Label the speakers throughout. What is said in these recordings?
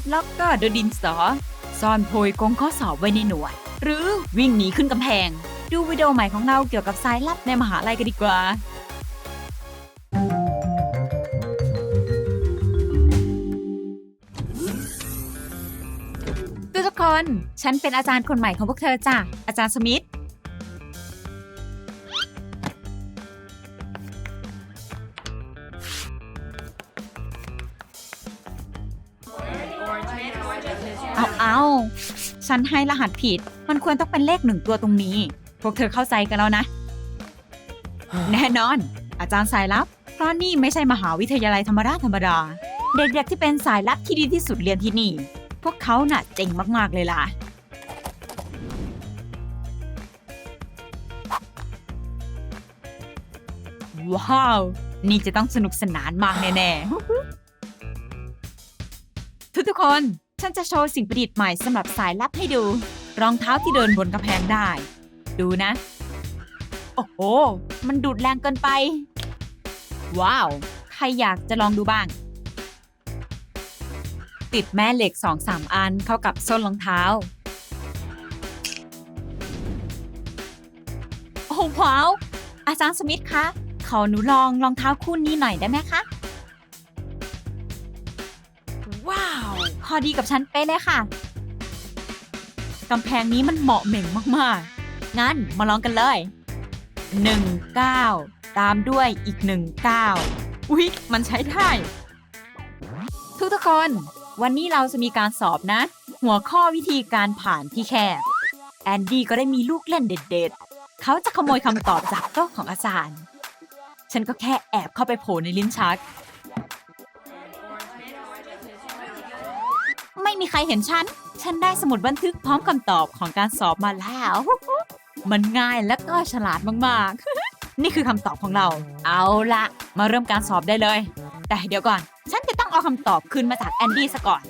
Speaker 1: ดล็อกเกอร์โดยดินสอ ซ่อนโพยกงข้อสอบไว้ในหน่วย หรือวิ่งหนีขึ้นกำแพง ดูวิดีโอใหม่ของเราเกี่ยวกับสายลับในมหาลัยกันดีกว่า ทุกคน ฉันเป็นอาจารย์คนใหม่ของพวกเธอจ้ะ อาจารย์สมิธ เอาเอาฉันให้รหัสผิด มันควรต้องเป็นเลขหนึ่งตัวตรงนี้ พวกเธอเข้าใจกันแล้วนะ แน่นอน อาจารย์สายลับ เพราะนี่ไม่ใช่มหาวิทยาลัยธรรมดาธรรมดา เด็กๆที่เป็นสายลับที่ดีที่สุดเรียนที่นี่ พวกเขาน่ะเจ๋งมากๆเลยล่ะ ว้าว นี่จะต้องสนุกสนานมากแน่ๆ ทุกๆคน ฉันจะโชว์สิ่งประดิษฐ์ใหม่สำหรับสายลับให้ดู รองเท้าที่เดินบนกระแพงได้ ดูนะ โอ้โห มันดูดแรงเกินไป ว้าว ใครอยากจะลองดูบ้าง ติดแม่เหล็กสองสามอันเข้ากับส้นรองเท้า โอ้ว้าว อาจารย์สมิธคะ ขอหนูลองรองเท้าคู่นี้หน่อยได้ไหมคะ พอดีกับฉันเป๊ะเลยค่ะ กำแพงนี้มันเหมาะเหม่งมากๆ งั้นมาลองกันเลย 1 9 ตามด้วยอีก 1 9 อุ๊ย มันใช้ได้ ทุกทุกคน วันนี้เราจะมีการสอบนะ หัวข้อวิธีการผ่านที่แคบ แอนดี้ก็ได้มีลูกเล่นเด็ดๆ เขาจะขโมยคำตอบจากโต๊ะของอาจารย์ ฉันก็แค่แอบเข้าไปโผล่ในลิ้นชัก มีใครเห็นฉัน ฉันได้สมุดบันทึกพร้อมคำตอบของการสอบมาแล้ว มันง่ายและก็ฉลาดมากๆ นี่คือคำตอบของเรา เอาละมาเริ่มการสอบได้เลย แต่เดี๋ยวก่อน ฉันจะต้องเอาคำตอบคืนมาจากแอนดี้ซะก่อน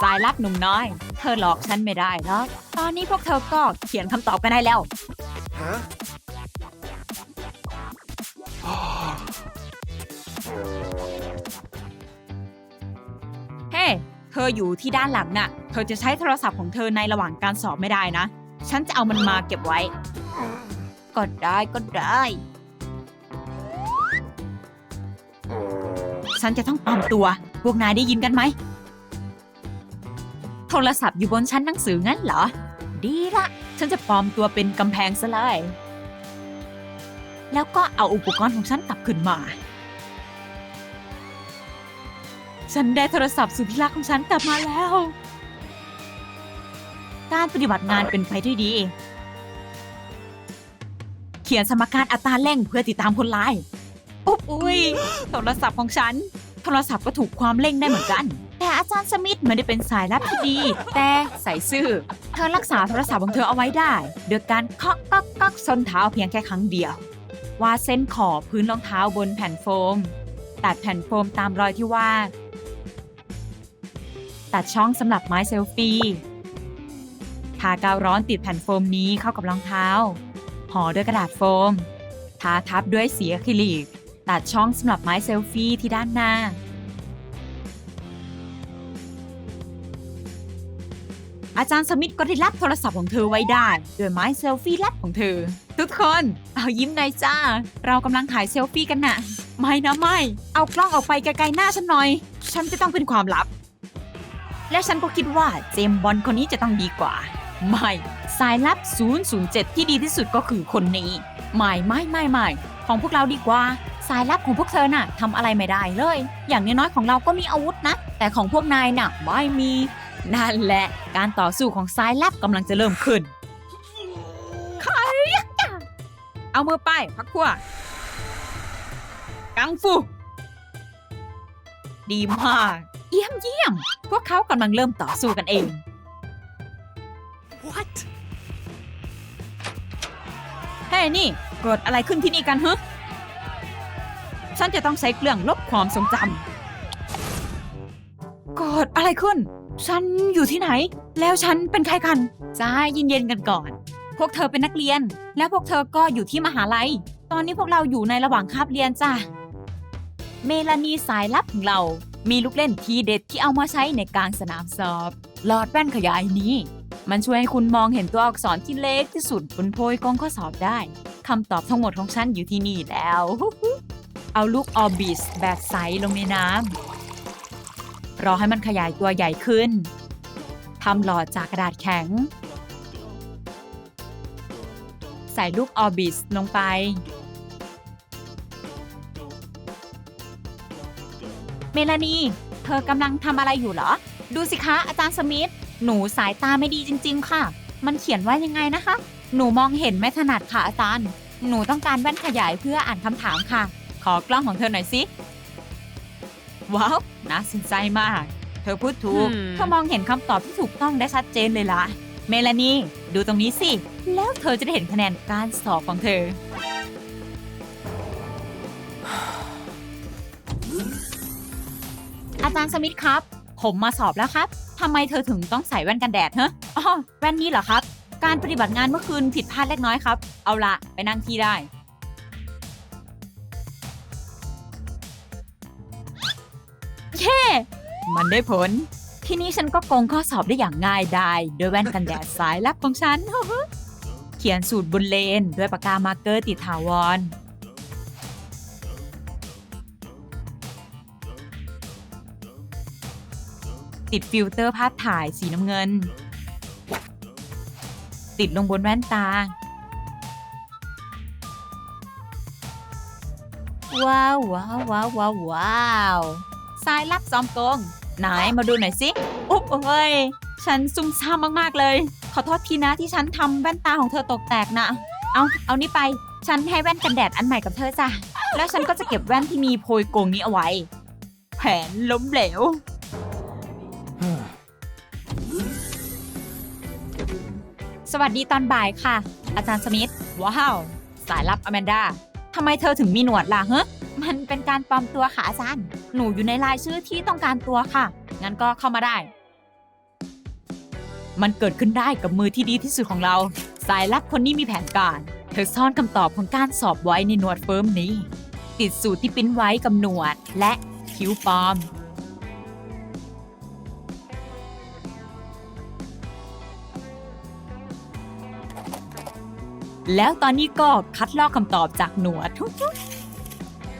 Speaker 1: สายลับหนุ่มน้อย เธอหลอกฉันไม่ได้หรอกตอนนี้พวกเธอก็เขียนคำตอบกันได้แล้ว
Speaker 2: Huh?
Speaker 1: ธออยู่ที่ด้านหลังน่ะ เธอจะใช้โทรศัพท์ของเธอในระหว่างการสอบไม่ได้นะ ฉันจะเอามันมาเก็บไว้ ก็ได้ก็ได้ ฉันจะต้องปลอมตัว พวกนายได้ยินกันไหม โทรศัพท์อยู่บนชั้นหนังสืองั้นเหรอ ดีละ ฉันจะปลอมตัวเป็นกำแพงซะเลย แล้วก็เอาอุปกรณ์ของฉันกลับคืนมา ฉันได้โทรศัพท์สุดที่รักของฉันกลับมาแล้ว การปฏิบัติงานเป็นไปด้วยดี เขียนสมการอัตราเร่งเพื่อติดตามคนร้ายอุ๊บอุ้ยโทรศัพท์ของฉัน โทรศัพท์ก็ถูกความเร่งได้เหมือนกัน แต่อาจารย์สมิธไม่ได้เป็นสายลับที่ดี แต่ใส่ซื่อ เธอรักษาโทรศัพท์ของเธอเอาไว้ได้โดยการเคาะก๊อกก๊อกส้นเท้าเพียงแค่ครั้งเดียววาดเส้นขอบพื้นรองเท้าบนแผ่นโฟม ตัดแผ่นโฟมตามรอยที่วาด ตัดช่องสำหรับไม้เซลฟี่ทากาวร้อนติดแผ่นโฟมนี้เข้ากับรองเท้า ห่อด้วยกระดาษโฟม ทาทับด้วยสีอะคริลิก ตัดช่องสำหรับไม้เซลฟี่ที่ด้านหน้า อาจารย์สมิธก็ได้รับโทรศัพท์ของเธอไว้ได้ด้วยไม้เซลฟี่แลบของเธอ ทุกคน เอายิ้มหน่อยจ้า เรากำลังถ่ายเซลฟี่กันน่ะ ไม่นะไม่ เอากล้องออกไปไกลๆหน้าฉันหน่อย ฉันจะต้องเป็นความลับ และฉันก็คิดว่าเจมบอลคนนี้จะต้องดีกว่า ไม่ สายลับ 007 ที่ดีที่สุดก็คือคนนี้ ไม่ไม่ไม่ไม่ของพวกเราดีกว่า สายลับของพวกเธอน่ะทำอะไรไม่ได้เลย อย่างน้อยๆของเราก็มีอาวุธนะ แต่ของพวกนายน่ะไม่มี นั่นแหละการต่อสู้ของสายลับกำลังจะเริ่มขึ้นใครเอามือไปพักพวกกังฟู ดีมาก เยี่ยมเยี่ยม พวกเขากำลังเริ่มต่อสู้กันเอง
Speaker 2: What?
Speaker 1: เฮ้ยนี่เกิดอะไรขึ้นที่นี่กันฮะฉันจะต้องใช้เครื่องลบความทรงจำเกิดอะไรขึ้น ฉันอยู่ที่ไหน แล้วฉันเป็นใครกันจ้าเย็นๆกันก่อน พวกเธอเป็นนักเรียน แล้วพวกเธอก็อยู่ที่มหาลัย ตอนนี้พวกเราอยู่ในระหว่างคาบเรียนจ้าเมลานีสายลับของเรา มีลูกเล่นทีเด็ดที่เอามาใช้ในกลางสนามสอบ หลอดแว่นขยายนี้ มันช่วยให้คุณมองเห็นตัวอักษรที่เล็กที่สุดบนโพยกองข้อสอบได้คำตอบทั้งหมดของฉันอยู่ที่นี่แล้ว เอาลูกออบิสแบบใสลงในน้ำรอให้มันขยายตัวใหญ่ขึ้นทำหลอดจากกระดาษแข็ง ใส่ลูกออบิสลงไป เมลานี เธอกำลังทำอะไรอยู่เหรอ ดูสิคะอาจารย์สมิธ หนูสายตาไม่ดีจริง ๆ ค่ะ มันเขียนว่ายังไงนะคะ หนูมองเห็นไม่ถนัดค่ะอาจารย์ หนูต้องการแว่นขยายเพื่ออ่านคำถามค่ะ ขอกล้องของเธอหน่อยสิ ว้าว น่าสนใจมาก เธอพูดถูก
Speaker 2: Hmm.
Speaker 1: เธอมองเห็นคำตอบที่ถูกต้องได้ชัดเจนเลยล่ะ เมลานี ดูตรงนี้สิ แล้วเธอจะได้เห็นคะแนนการสอบของเธอ อาจารย์สมิธครับ ผมมาสอบแล้วครับทำไมเธอถึงต้องใส่แว่นกันแดดฮะอ๋อแว่นนี้เหรอครับ การปฏิบัติงานเมื่อคืนผิดพลาดเล็กน้อยครับ เอาละไปนั่งที่ได้ เย้มันได้ผล ที่นี่ฉันก็โกงข้อสอบได้อย่างง่ายได้ด้วยแว่นกันแดดสายลับของฉัน เขียนสูตรบนเลน ด้วยปากกามาร์กเกอร์ติดถาวร ติดฟิลเตอร์ภาพถ่ายสีน้ำเงิน ติดลงบนแว่นตา ว้าวว้าวว้าวว้าวว้าวสายลับซอมโกงไหนมาดูหน่อยสิอุ๊บเอ้ย ฉันซุ่มซ่ามมาก ๆ เลย ขอโทษทีนะที่ฉันทำแว่นตาของเธอตกแตกนะ เอา เอานี่ไป ฉันให้แว่นกันแดดอันใหม่กับเธอจ้ะ แล้วฉันก็จะเก็บแว่นที่มีโพยโกงนี้เอาไว้ แผนล้มเหลว สวัสดีตอนบ่ายค่ะ อาจารย์สมิธว้าว สายลับอแมนดาทำไมเธอถึงมีหนวดล่ะเฮ้มันเป็นการปลอมตัวค่ะอาจารย์ หนูอยู่ในรายชื่อที่ต้องการตัวค่ะ งั้นก็เข้ามาได้ มันเกิดขึ้นได้กับมือที่ดีที่สุดของเรา สายลับคนนี้มีแผนการ เธอซ่อนคำตอบของการสอบไว้ในหนวดเฟิร์มนี้ ติดสูตรที่ปิ้นไว้กับหนวดและคิ้วปลอม แล้วตอนนี้ก็คัดลอกคำตอบจากหนวด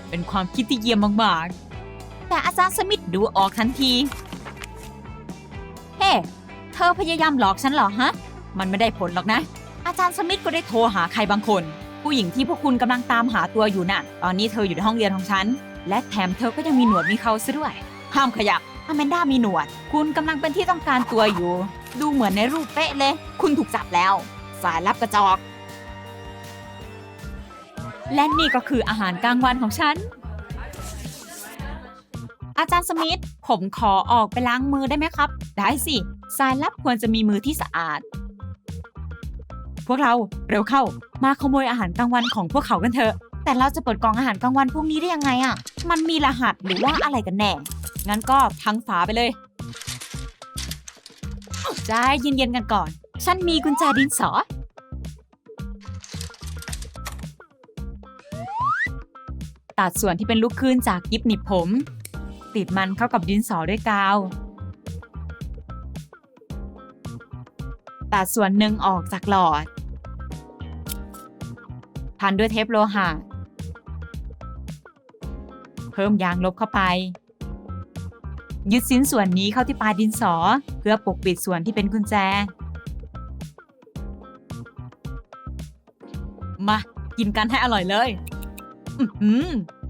Speaker 1: เป็นความคิดที่เยี่ยมมากๆ แต่อาจารย์สมิธดูออกทันที เฮ้เธอพยายามหลอกฉันเหรอฮะ มันไม่ได้ผลหรอกนะ อาจารย์สมิธก็ได้โทรหาใครบางคน ผู้หญิงที่พวกคุณกำลังตามหาตัวอยู่น่ะ ตอนนี้เธออยู่ในห้องเรียนของฉัน และแถมเธอก็ยังมีหนวดมีเขาซะด้วย ห้ามขยับอแมนด้ามีหนวด คุณกำลังเป็นที่ต้องการตัวอยู่ ดูเหมือนในรูปเป๊ะเลย คุณถูกจับแล้ว สายลับกระจอก และนี่ก็คืออาหารกลางวันของฉัน อาจารย์สมิธ ผมขอออกไปล้างมือได้ไหมครับ ได้สิ สายลับควรจะมีมือที่สะอาด พวกเราเร็วเข้า มาขโมยอาหารกลางวันของพวกเขากันเถอะ แต่เราจะเปิดกล่องอาหารกลางวันพวกนี้ได้ยังไงอะ่ะ มันมีรหัสหรือว่าอะไรกันแน่ งั้นก็พังฝาไปเลยใจเย็นๆกันก่อน ฉันมีกุญแจดินสอ ตัดส่วนที่เป็นลูกคลื่นจากยิบหนีบผม ติดมันเข้ากับดินสอด้วยกาว ตัดส่วนหนึ่งออกจากหลอด พันด้วยเทปโลหะ เพิ่มยางลบเข้าไป ยึดชิ้นส่วนนี้เข้าที่ปลายดินสอ เพื่อปกปิดส่วนที่เป็นกุญแจ มา กินกันให้อร่อยเลย อือหือ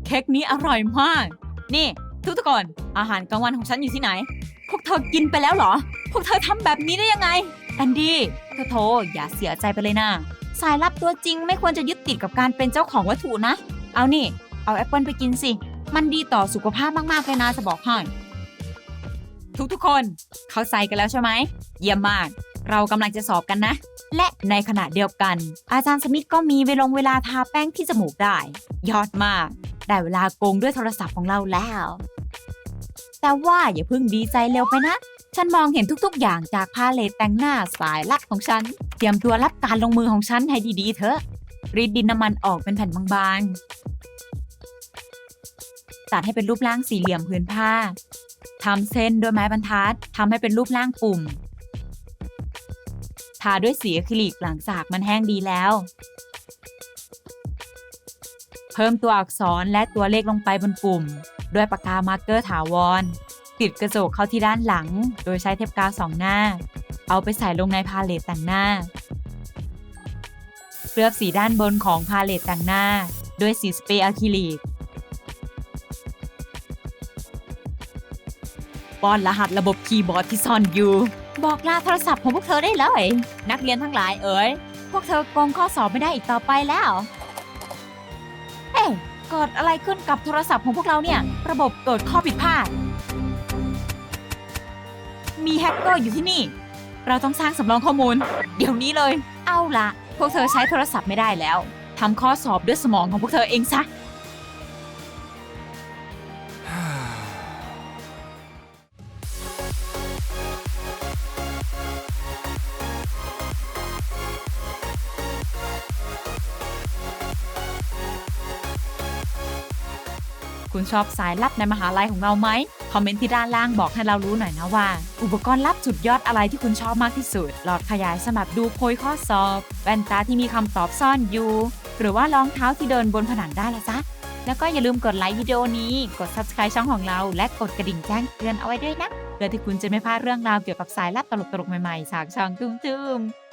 Speaker 1: เค้กนี้อร่อยมาก นี่ทุกทุกคนอาหารกลางวันของฉันอยู่ที่ไหน พวกเธอกินไปแล้วเหรอ พวกเธอทำแบบนี้ได้ยังไง แอนดี้เธอโทรอย่าเสียใจไปเลยนะสายลับตัวจริงไม่ควรจะยึดติดกับการเป็นเจ้าของวัตถุนะ เอานี่ เอาแอปเปิลไปกินสิ มันดีต่อสุขภาพมากๆเลยนะจะบอกให้ทุกทุกๆคน เข้าใจกันแล้วใช่ไหม เยี่ยมมาก เรากำลังจะสอบกันนะ และในขณะเดียวกัน อาจารย์สมิธก็มีเวลงเวลาทาแป้งที่จมูกได้ ยอดมาก ได้เวลาโกงด้วยโทรศัพท์ของเราแล้ว แต่ว่าอย่าเพิ่งดีใจเร็วไปนะ ฉันมองเห็นทุกๆ อย่างจากพาเลตแต่งหน้าสายลับของฉัน เตรียมตัวรับการลงมือของฉันให้ดีๆเถอะรีดดินน้ำมันออกเป็นแผ่นบางจัดให้เป็นรูปร่างสี่เหลี่ยมพื้นผ้าทำเส้นด้วยไม้บรรทัดทำให้เป็นรูปร่างปุ่ม ทาด้วยสีอะคริลิกหลังจากมันแห้งดีแล้ว เพิ่มตัวอักษรและตัวเลขลงไปบนปุ่ม ด้วยปากกามาร์กเกอร์ถาวร ติดกระจกเข้าที่ด้านหลัง โดยใช้เทปกาวสองหน้า เอาไปใส่ลงในพาเลตแต่งหน้าเคลือบสีด้านบนของพาเลตแต่งหน้า ด้วยสีสเปรย์อะคริลิกป้อนรหัสระบบคีย์บอร์ดที่ซ่อนอยู่ บอกลาโทรศัพท์ของพวกเธอได้เลย นักเรียนทั้งหลายเอ๋ย พวกเธอโกงข้อสอบไม่ได้อีกต่อไปแล้ว เอ๊ะเกิดอะไรขึ้นกับโทรศัพท์ของพวกเราเนี่ย ระบบเกิดข้อผิดพลาด มีแฮกเกอร์อยู่ที่นี่ เราต้องสร้างสำรองข้อมูล เดี๋ยวนี้เลย เอาละพวกเธอใช้โทรศัพท์ไม่ได้แล้วทำข้อสอบด้วยสมองของพวกเธอเองซะ ชอบสายลับในมหาลัยของเราไหมคอมเมนต์ที่ด้านล่างบอกให้เรารู้หน่อยนะว่า อุปกรณ์ลับสุดยอดอะไรที่คุณชอบมากที่สุด หลอดขยายสำหรับดูโพยข้อสอบ แว่นตาที่มีคำตอบซ่อนอยู่ หรือว่ารองเท้าที่เดินบนผนังได้ละจ๊ะแล้วก็อย่าลืมกดไลค์วิดีโอนี้ กด subscribe ช่องของเรา และกดกระดิ่งแจ้งเตือนเอาไว้ด้วยนะ เพื่อที่คุณจะไม่พลาดเรื่องราวเกี่ยวกับสายลับตลกๆใหม่ๆจากช่องตุ้มๆ